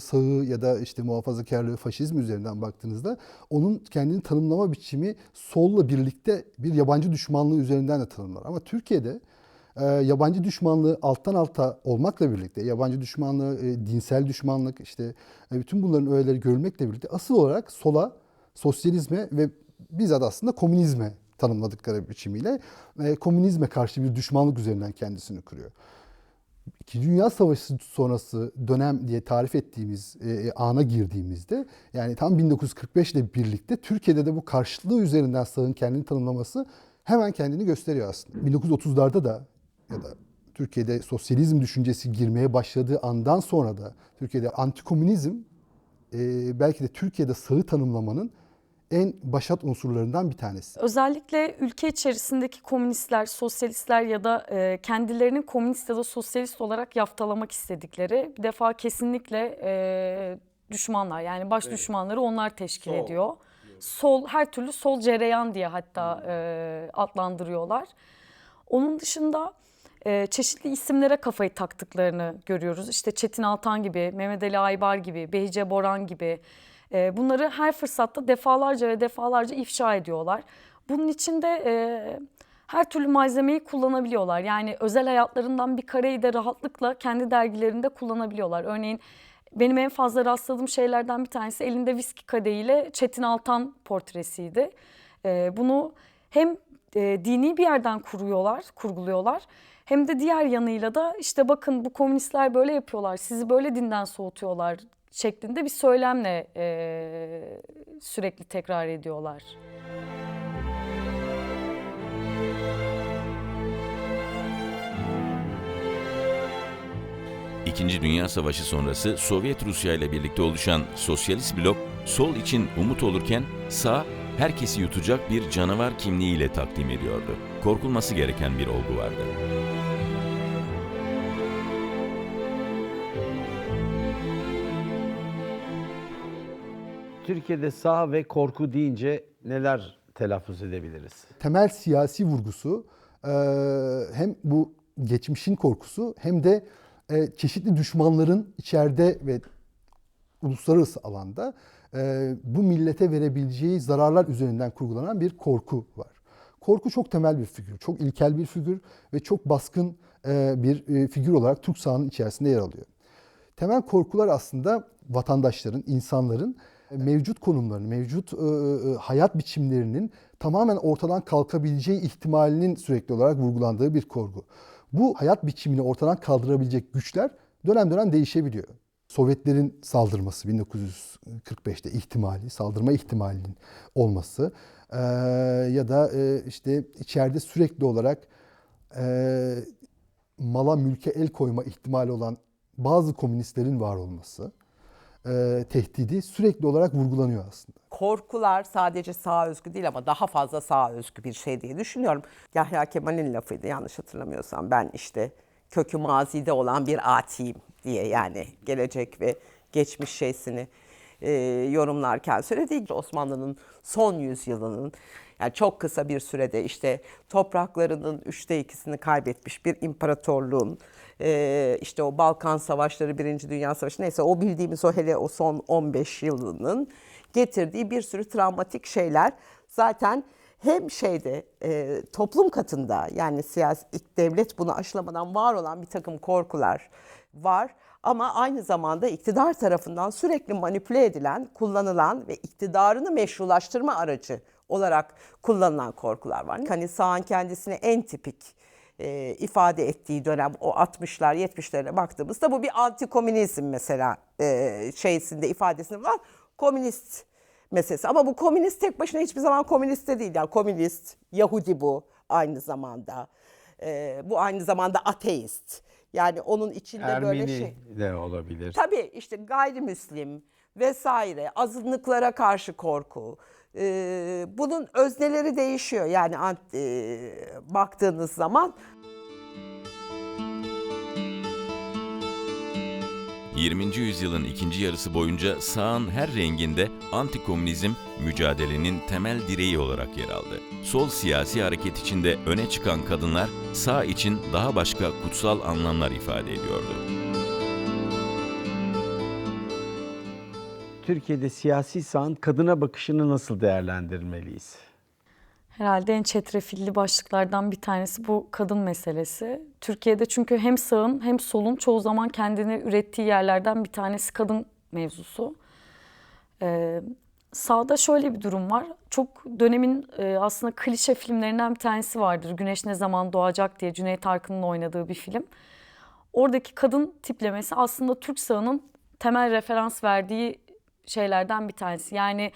sağı ya da işte muhafazakarlığı, faşizm üzerinden baktığınızda onun kendini tanımlama biçimi solla birlikte bir yabancı düşmanlığı üzerinden de tanımlar. Ama Türkiye'de e, yabancı düşmanlığı alttan alta olmakla birlikte, yabancı düşmanlığı, e, dinsel düşmanlık, işte e, bütün bunların öğeleri görülmekle birlikte asıl olarak sola, sosyalizme ve bizzat aslında komünizme tanımladıkları biçimiyle e, komünizme karşı bir düşmanlık üzerinden kendisini kuruyor. İkinci Dünya Savaşı sonrası dönem diye tarif ettiğimiz e, ana girdiğimizde yani tam 1945 ile birlikte Türkiye'de de bu karşılığı üzerinden sağın kendini tanımlaması hemen kendini gösteriyor aslında. 1930'larda da ya da Türkiye'de sosyalizm düşüncesi girmeye başladığı andan sonra da Türkiye'de antikomünizm e, belki de Türkiye'de sağı tanımlamanın en başat unsurlarından bir tanesi. Özellikle ülke içerisindeki komünistler, sosyalistler ya da e, kendilerinin komünist ya da sosyalist olarak yaftalamak istedikleri bir defa kesinlikle e, düşmanlar yani baş düşmanları onlar teşkil Sol. ediyor. Sol her türlü sol cereyan diye hatta e, adlandırıyorlar. Onun dışında e, çeşitli isimlere kafayı taktıklarını görüyoruz. İşte Çetin Altan gibi, Mehmet Ali Aybar gibi, Behice Boran gibi. E, bunları her fırsatta defalarca ve defalarca ifşa ediyorlar. Bunun için de e, her türlü malzemeyi kullanabiliyorlar. Yani özel hayatlarından bir kareyi de rahatlıkla kendi dergilerinde kullanabiliyorlar. Örneğin benim en fazla rastladığım şeylerden bir tanesi elinde viski kadehiyle Çetin Altan portresiydi. E, bunu hem e, dini bir yerden kuruyorlar, kurguluyorlar. Hem de diğer yanıyla da işte bakın bu komünistler böyle yapıyorlar, sizi böyle dinden soğutuyorlar şeklinde bir söylemle e, sürekli tekrar ediyorlar. İkinci Dünya Savaşı sonrası Sovyet Rusya ile birlikte oluşan sosyalist blok sol için umut olurken sağ herkesi yutacak bir canavar kimliğiyle takdim ediyordu. Korkulması gereken bir olgu vardı. Türkiye'de sağ ve korku deyince neler telaffuz edebiliriz? temel siyasi vurgusu e, hem bu geçmişin korkusu hem de e, çeşitli düşmanların içeride ve uluslararası alanda e, bu millete verebileceği zararlar üzerinden kurgulanan bir korku var. Korku çok temel bir figür, çok ilkel bir figür ve çok baskın bir figür olarak Türk sahanın içerisinde yer alıyor. Temel korkular aslında vatandaşların, insanların mevcut konumlarını, mevcut e, e, hayat biçimlerinin tamamen ortadan kalkabileceği ihtimalinin sürekli olarak vurgulandığı bir korku. Bu hayat biçimini ortadan kaldırabilecek güçler dönem dönem değişebiliyor. Sovyetlerin saldırması 1945'te ihtimali, saldırma ihtimalinin olması e, ya da e, işte içeride sürekli olarak e, mala mülke el koyma ihtimali olan bazı komünistlerin var olması e, tehdidi sürekli olarak vurgulanıyor aslında. korkular sadece sağa özgü değil ama daha fazla sağa özgü bir şey diye düşünüyorum. Yahya Kemal'in lafıydı yanlış hatırlamıyorsam ben işte kökü mazide olan bir atiyim diye yani gelecek ve geçmiş şeysini e, yorumlarken söylediği gibi Osmanlı'nın son yüzyılının yani çok kısa bir sürede işte topraklarının üçte ikisini kaybetmiş bir imparatorluğun e, işte o Balkan Savaşları, Birinci Dünya Savaşı neyse o bildiğimiz o hele o son 15 yılının getirdiği bir sürü travmatik şeyler zaten hem şeyde e, toplum katında yani siyasi devlet bunu aşılamadan var olan bir takım korkular var ama aynı zamanda iktidar tarafından sürekli manipüle edilen, kullanılan ve iktidarını meşrulaştırma aracı olarak kullanılan korkular var. Hani sağın kendisini en tipik e, ifade ettiği dönem o 60'lar 70'lere baktığımızda bu bir antikomünizm mesela e, şeysinde ifadesinde var. Komünist meselesi ama bu komünist tek başına hiçbir zaman komünist de değil. Yani komünist, Yahudi bu aynı zamanda. E, bu aynı zamanda ateist. Yani onun içinde böyle Ermeni şey. de olabilir. Tabii işte gayrimüslim vesaire azınlıklara karşı korku. Ee, bunun özneleri değişiyor yani e, baktığınız zaman. 20. yüzyılın ikinci yarısı boyunca sağın her renginde antikomünizm mücadelenin temel direği olarak yer aldı. Sol siyasi hareket içinde öne çıkan kadınlar sağ için daha başka kutsal anlamlar ifade ediyordu. Türkiye'de siyasi sağın kadına bakışını nasıl değerlendirmeliyiz? Herhalde en çetrefilli başlıklardan bir tanesi bu kadın meselesi. Türkiye'de çünkü hem sağın hem solun çoğu zaman kendini ürettiği yerlerden bir tanesi kadın mevzusu. Ee, sağda şöyle bir durum var. Çok dönemin e, aslında klişe filmlerinden bir tanesi vardır. Güneş ne zaman doğacak diye Cüneyt Arkın'ın oynadığı bir film. Oradaki kadın tiplemesi aslında Türk sağının temel referans verdiği şeylerden bir tanesi. Yani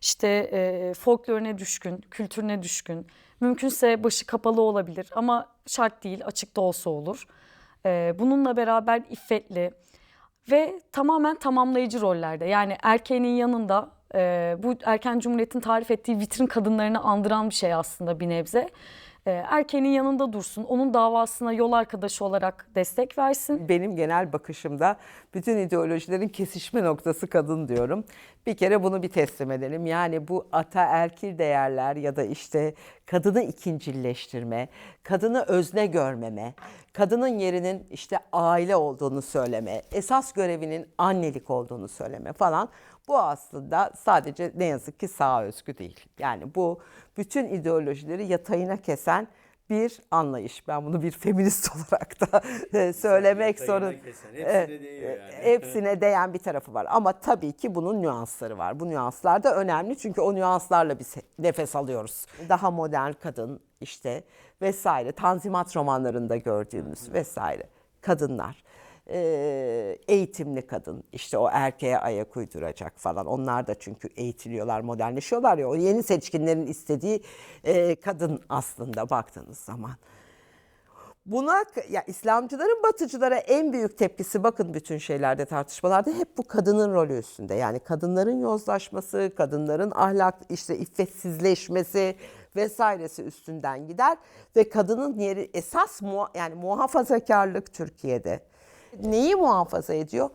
işte e, folklorine düşkün, kültürüne düşkün. Mümkünse başı kapalı olabilir ama şart değil, açık da olsa olur. E, bununla beraber iffetli ve tamamen tamamlayıcı rollerde. Yani erkeğinin yanında e, bu erken cumhuriyetin tarif ettiği vitrin kadınlarını andıran bir şey aslında bir nebze. E, erkeğinin yanında dursun, onun davasına yol arkadaşı olarak destek versin. Benim genel bakışımda bütün ideolojilerin kesişme noktası kadın diyorum. Bir kere bunu bir teslim edelim. Yani bu ataerkil değerler ya da işte kadını ikincilleştirme, kadını özne görmeme, kadının yerinin işte aile olduğunu söyleme, esas görevinin annelik olduğunu söyleme falan bu aslında sadece ne yazık ki sağ özgü değil. Yani bu bütün ideolojileri yatayına kesen bir anlayış. Ben bunu bir feminist olarak da e, söylemek zorun. E, Hepsine değen bir tarafı var. Ama tabii ki bunun nüansları var. Bu nüanslar da önemli çünkü o nüanslarla biz nefes alıyoruz. Daha modern kadın işte vesaire. Tanzimat romanlarında gördüğümüz vesaire kadınlar. Ee, eğitimli kadın işte o erkeğe ayak uyduracak falan onlar da çünkü eğitiliyorlar modernleşiyorlar ya o yeni seçkinlerin istediği e, kadın aslında baktığınız zaman. Buna ya İslamcıların batıcılara en büyük tepkisi bakın bütün şeylerde tartışmalarda hep bu kadının rolü üstünde. Yani kadınların yozlaşması, kadınların ahlak işte iffetsizleşmesi vesairesi üstünden gider ve kadının yeri esas muha- yani muhafazakarlık Türkiye'de. Neyi muhafaza ediyor?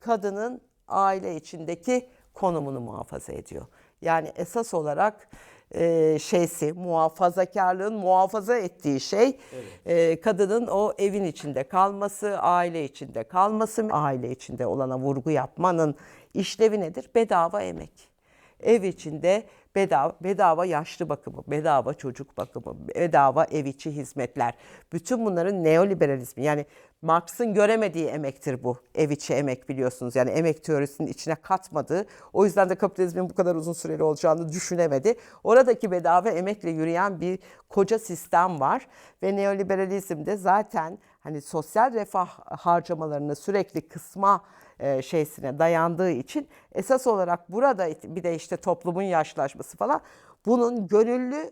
Kadının aile içindeki konumunu muhafaza ediyor. Yani esas olarak e, şeysi muhafazakarlığın muhafaza ettiği şey e, kadının o evin içinde kalması, aile içinde kalması, aile içinde olana vurgu yapmanın işlevi nedir? Bedava emek. Ev içinde bedava, bedava yaşlı bakımı, bedava çocuk bakımı, bedava ev içi hizmetler. Bütün bunların neoliberalizmi yani Marx'ın göremediği emektir bu. Ev içi emek biliyorsunuz. Yani emek teorisinin içine katmadığı. O yüzden de kapitalizmin bu kadar uzun süreli olacağını düşünemedi. Oradaki bedava emekle yürüyen bir koca sistem var ve neoliberalizm de zaten hani sosyal refah harcamalarını sürekli kısma e, şeysine dayandığı için esas olarak burada bir de işte toplumun yaşlaşması falan bunun gönüllü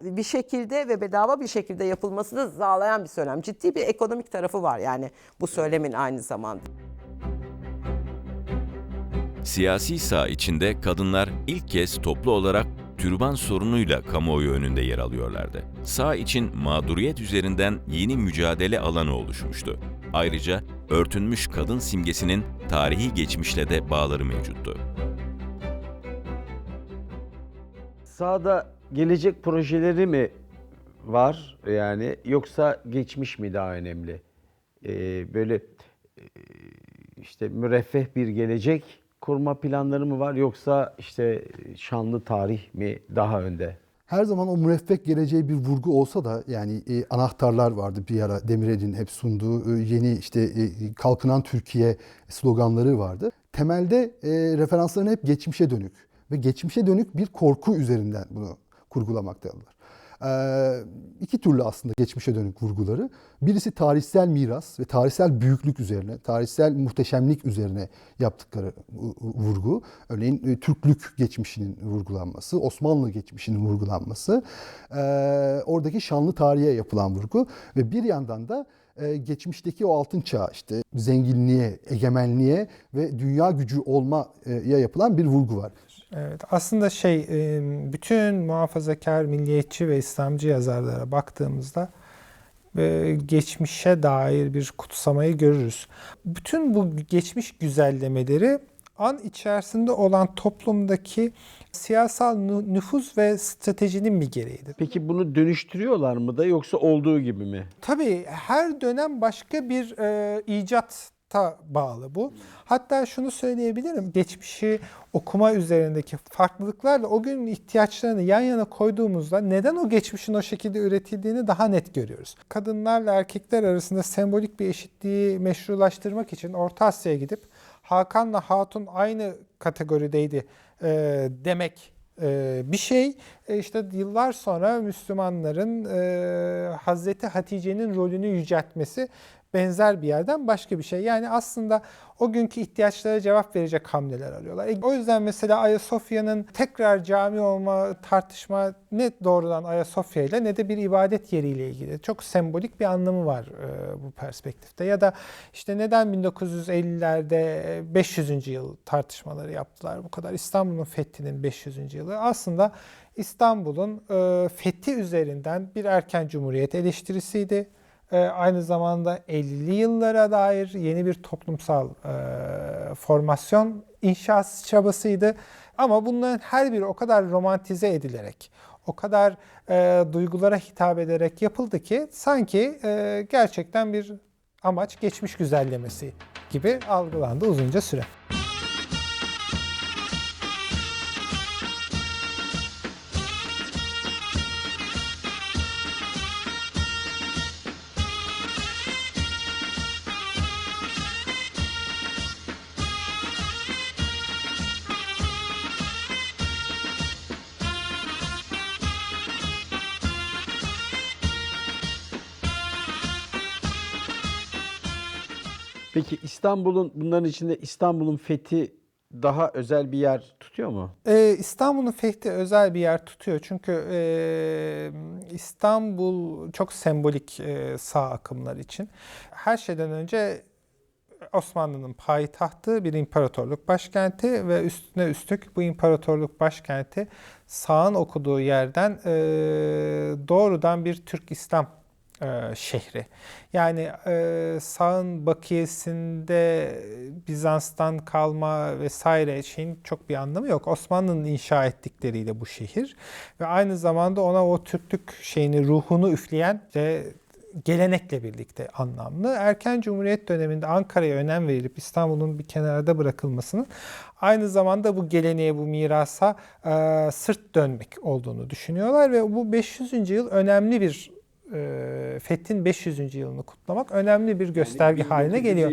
bir şekilde ve bedava bir şekilde yapılmasını sağlayan bir söylem. Ciddi bir ekonomik tarafı var yani bu söylemin aynı zamanda. Siyasi sağ içinde kadınlar ilk kez toplu olarak türban sorunuyla kamuoyu önünde yer alıyorlardı. Sağ için mağduriyet üzerinden yeni mücadele alanı oluşmuştu. Ayrıca örtünmüş kadın simgesinin tarihi geçmişle de bağları mevcuttu. Sağda gelecek projeleri mi var yani yoksa geçmiş mi daha önemli? Ee, böyle e, işte müreffeh bir gelecek kurma planları mı var yoksa işte şanlı tarih mi daha önde? Her zaman o müreffeh geleceğe bir vurgu olsa da yani e, anahtarlar vardı bir ara Demirel'in hep sunduğu e, yeni işte e, kalkınan Türkiye sloganları vardı. Temelde e, referansların hep geçmişe dönük ve geçmişe dönük bir korku üzerinden bunu kurgulamaktadılar. İki türlü aslında geçmişe dönük vurguları. Birisi tarihsel miras ve tarihsel büyüklük üzerine, tarihsel muhteşemlik üzerine yaptıkları vu- vurgu. Örneğin e, Türklük geçmişinin vurgulanması, Osmanlı geçmişinin vurgulanması, oradaki şanlı tarihe yapılan vurgu ve bir yandan da geçmişteki o altın çağ işte zenginliğe, egemenliğe ve dünya gücü olmaya yapılan bir vurgu var. Evet, aslında şey bütün muhafazakar, milliyetçi ve İslamcı yazarlara baktığımızda geçmişe dair bir kutsamayı görürüz. Bütün bu geçmiş güzellemeleri an içerisinde olan toplumdaki siyasal nü- nüfuz ve stratejinin bir gereğidir. Peki bunu dönüştürüyorlar mı da yoksa olduğu gibi mi? Tabii her dönem başka bir e, icat merakta bağlı bu. Hatta şunu söyleyebilirim. Geçmişi okuma üzerindeki farklılıklarla o günün ihtiyaçlarını yan yana koyduğumuzda neden o geçmişin o şekilde üretildiğini daha net görüyoruz. Kadınlarla erkekler arasında sembolik bir eşitliği meşrulaştırmak için Orta Asya'ya gidip Hakan'la Hatun aynı kategorideydi e, demek e, bir şey. E, işte yıllar sonra Müslümanların e, Hazreti Hatice'nin rolünü yüceltmesi benzer bir yerden başka bir şey. Yani aslında o günkü ihtiyaçlara cevap verecek hamleler arıyorlar. E, o yüzden mesela Ayasofya'nın tekrar cami olma tartışma ne doğrudan Ayasofya ile ne de bir ibadet yeriyle ilgili. Çok sembolik bir anlamı var e, bu perspektifte. Ya da işte neden 1950'lerde 500. yıl tartışmaları yaptılar bu kadar. İstanbul'un fethinin 500. yılı. Aslında İstanbul'un e, fethi üzerinden bir erken cumhuriyet eleştirisiydi. E, aynı zamanda 50'li yıllara dair yeni bir toplumsal e, formasyon inşası çabasıydı. Ama bunların her biri o kadar romantize edilerek, o kadar e, duygulara hitap ederek yapıldı ki sanki e, gerçekten bir amaç geçmiş güzellemesi gibi algılandı uzunca süre. Peki İstanbul'un bunların içinde İstanbul'un fethi daha özel bir yer tutuyor mu? Ee, İstanbul'un fethi özel bir yer tutuyor. Çünkü e, İstanbul çok sembolik e, sağ akımlar için. Her şeyden önce Osmanlı'nın payitahtı, bir imparatorluk başkenti ve üstüne üstlük bu imparatorluk başkenti sağın okuduğu yerden e, doğrudan bir Türk İslam e, şehri. Yani e, sağın bakiyesinde Bizans'tan kalma vesaire şeyin çok bir anlamı yok. Osmanlı'nın inşa ettikleriyle bu şehir ve aynı zamanda ona o Türklük şeyini, ruhunu üfleyen ve gelenekle birlikte anlamlı. Erken Cumhuriyet döneminde Ankara'ya önem verilip İstanbul'un bir kenarda bırakılmasının aynı zamanda bu geleneğe, bu mirasa e, sırt dönmek olduğunu düşünüyorlar ve bu 500. yıl önemli bir e, Fethin 500. yılını kutlamak önemli bir gösterge haline geliyor.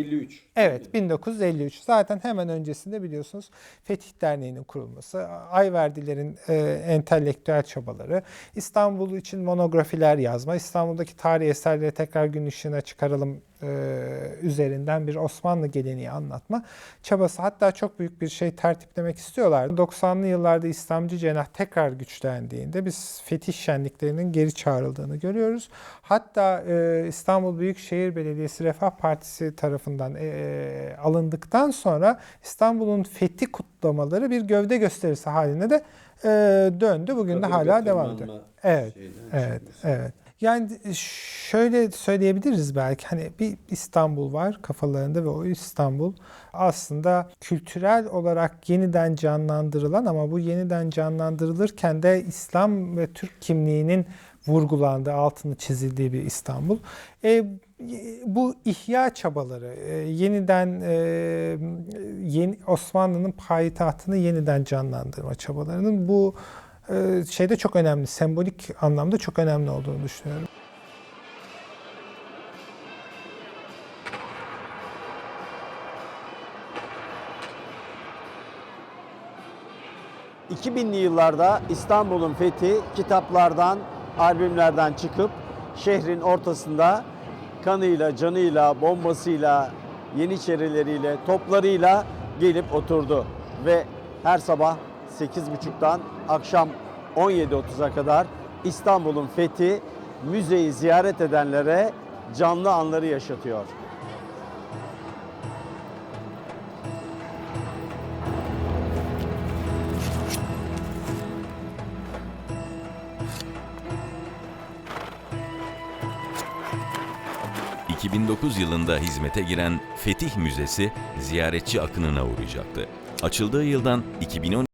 Evet 1953. Zaten hemen öncesinde biliyorsunuz Fetih Derneği'nin kurulması, Ayverdilerin e, entelektüel çabaları, İstanbul için monografiler yazma, İstanbul'daki tarihi eserleri tekrar gün ışığına çıkaralım e, üzerinden bir Osmanlı geleneği anlatma çabası. Hatta çok büyük bir şey tertiplemek istiyorlar. 90'lı yıllarda İslamcı cenah tekrar güçlendiğinde biz fetih şenliklerinin geri çağrıldığını görüyoruz. Hatta e, İstanbul Büyükşehir Belediyesi Refah Partisi tarafından e, alındıktan sonra İstanbul'un fethi kutlamaları bir gövde gösterisi haline de e, döndü. Bugün de hala devam ediyor. Evet, evet, evet. Yani şöyle söyleyebiliriz belki hani bir İstanbul var kafalarında ve o İstanbul aslında kültürel olarak yeniden canlandırılan ama bu yeniden canlandırılırken de İslam ve Türk kimliğinin vurgulandığı, altını çizildiği bir İstanbul. E, bu ihya çabaları, e, yeniden e, yeni Osmanlı'nın payitahtını yeniden canlandırma çabalarının bu e, şeyde çok önemli, sembolik anlamda çok önemli olduğunu düşünüyorum. ...2000'li yıllarda İstanbul'un fethi kitaplardan, albümlerden çıkıp şehrin ortasında kanıyla, canıyla, bombasıyla, yeniçerileriyle, toplarıyla gelip oturdu. Ve her sabah 8.30'dan akşam 17.30'a kadar İstanbul'un fethi müzeyi ziyaret edenlere canlı anları yaşatıyor. ...2009 yılında hizmete giren Fetih Müzesi ziyaretçi akınına uğrayacaktı. Açıldığı yıldan 2010